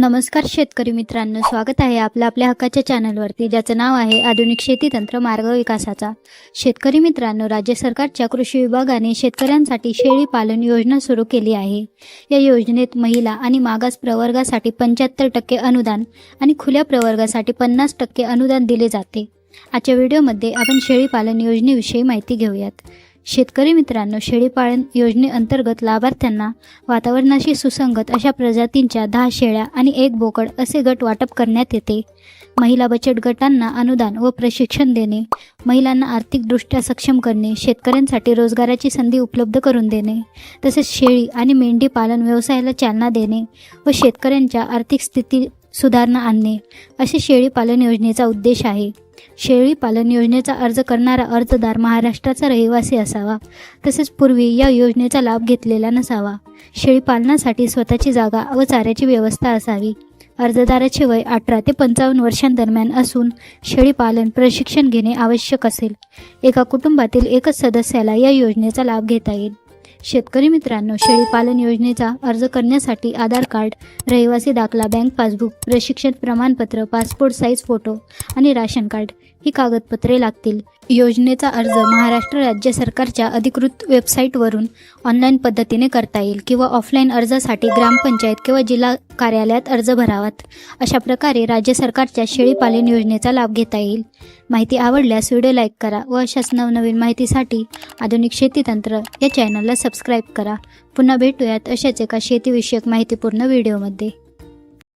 नमस्कार शेतकरी मित्रांनो स्वागत आहे आपलं आपल्या हक्काच्या चॅनलवरती ज्याचं नाव आहे आधुनिक शेती तंत्र मार्ग विकासाचा. शेतकरी मित्रांनो राज्य सरकारच्या कृषी विभागाने शेतकऱ्यांसाठी शेळी पालन योजना सुरू केली आहे. या योजनेत महिला आणि मागास प्रवर्गासाठी पंच्याहत्तर टक्के अनुदान आणि खुल्या प्रवर्गासाठी पन्नास टक्के अनुदान दिले जाते. आजच्या व्हिडिओमध्ये आपण शेळी पालन योजनेविषयी माहिती घेऊयात. शेतकरी मित्रांनो शेळीपालन योजनेअंतर्गत लाभार्थ्यांना वातावरणाशी सुसंगत अशा प्रजातींच्या दहा शेळ्या आणि एक बोकड असे गट वाटप करण्यात येते. महिला बचत गटांना अनुदान व प्रशिक्षण देणे महिलांना आर्थिकदृष्ट्या सक्षम करणे शेतकऱ्यांसाठी रोजगाराची संधी उपलब्ध करून देणे तसेच शेळी आणि मेंढी पालन व्यवसायाला चालना देणे व शेतकऱ्यांच्या आर्थिक स्थिती सुधारणा आणणे असे शेळी पालन योजनेचा उद्देश आहे. शेळी पालन योजनेचा अर्ज करणारा अर्जदार महाराष्ट्राचा रहिवासी असावा तसेच पूर्वी या योजनेचा लाभ घेतलेला नसावा. शेळी पालनासाठी स्वतःची जागा व चाऱ्याची व्यवस्था असावी. अर्जदाराचे वय अठरा ते पंचावन्न वर्षांदरम्यान असून शेळी पालन प्रशिक्षण घेणे आवश्यक असेल. एका कुटुंबातील एकच सदस्याला या योजनेचा लाभ घेता येईल. शेतकरी मित्रांनो शेळीपालन योजनेचा अर्ज करण्यासाठी आधार कार्ड रहिवासी दाखला बँक पासबुक प्रशिक्षण प्रमाणपत्र पासपोर्ट साईज फोटो आणि राशन कार्ड ही कागदपत्रे लागतील. योजनेचा अर्ज महाराष्ट्र राज्य सरकारच्या अधिकृत वेबसाईटवरून ऑनलाईन पद्धतीने करता येईल किंवा ऑफलाईन अर्जासाठी ग्रामपंचायत किंवा जिल्हा कार्यालयात अर्ज भरावात. अशा प्रकारे राज्य सरकारच्या शेळीपालन योजनेचा लाभ घेता येईल. माहिती आवडल्यास व्हिडिओ लाईक करा व अशाच नवनवीन माहितीसाठी आधुनिक शेतीतंत्र या चॅनलला सबस्क्राईब करा. पुन्हा भेटूयात अशाच एका शेतीविषयक माहितीपूर्ण व्हिडिओमध्ये.